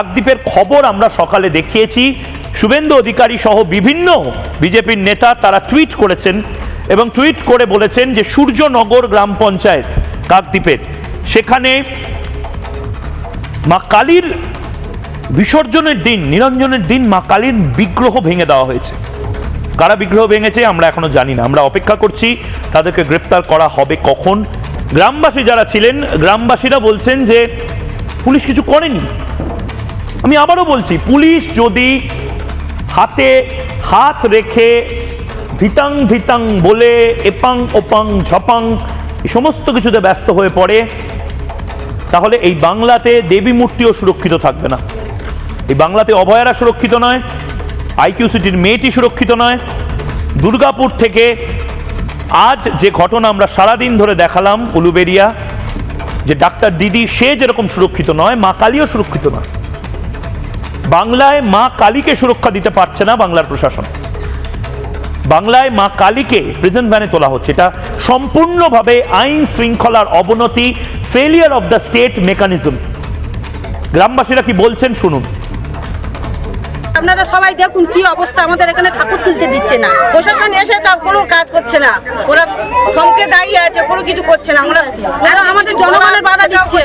কাকদ্বীপের খবর আমরা সকালে দেখিয়েছি। শুভেন্দু অধিকারী সহ বিভিন্ন বিজেপির নেতা তারা টুইট করেছেন এবং টুইট করে বলেছেন যে সূর্যনগর গ্রাম পঞ্চায়েত কাকদ্বীপের, সেখানে মা কালীর বিসর্জনের দিন, নিরঞ্জনের দিন মা কালীর বিগ্রহ ভেঙে দেওয়া হয়েছে। কারা বিগ্রহ ভেঙেছে আমরা এখনও জানি না। আমরা অপেক্ষা করছি তাদেরকে গ্রেপ্তার করা হবে কখন। গ্রামবাসী যারা ছিলেন, গ্রামবাসীরা বলছেন যে পুলিশ কিছু করেনি। আমি আবারও বলছি, পুলিশ যদি হাতে হাত রেখে ধিতাং ধিতাং বলে এপাং ওপাং ঝপাং সমস্ত কিছুতে ব্যস্ত হয়ে পড়ে, তাহলে এই বাংলাতে দেবী মূর্তিও সুরক্ষিত থাকবে না। এই বাংলাতে অভয়ারা সুরক্ষিত নয় আইকিউ সিটির মেয়েটি সুরক্ষিত নয়। দুর্গাপুর থেকে আজ যে ঘটনা আমরা সারাদিন ধরে দেখালাম, উলুবেরিয়া, যে ডাক্তার দিদি, সে যেরকম সুরক্ষিত নয়, মা কালীও সুরক্ষিত নয়। বাংলায় মা কালীকে সুরক্ষা দিতে পারছে না বাংলার প্রশাসন। বাংলায় মা কালীকে প্রেজেন্ট ভ্যানে তোলা হচ্ছে। এটা সম্পূর্ণভাবে আইন শৃঙ্খলার অবনতি failure of the state mechanism গ্রামবাসীরা কি বলছেন শুনুন। আপনারা সবাই দেখুন কি অবস্থা আমাদের এখানে ঠাকুর তুলতে দিচ্ছে না। প্রশাসন এসে তাও কোনো কাজ করছে না। ওরা থমকে দাঁড়িয়ে আছে, কোনো কিছু করছে না। আমরা আমাদের জনগণের বাধা দিচ্ছে।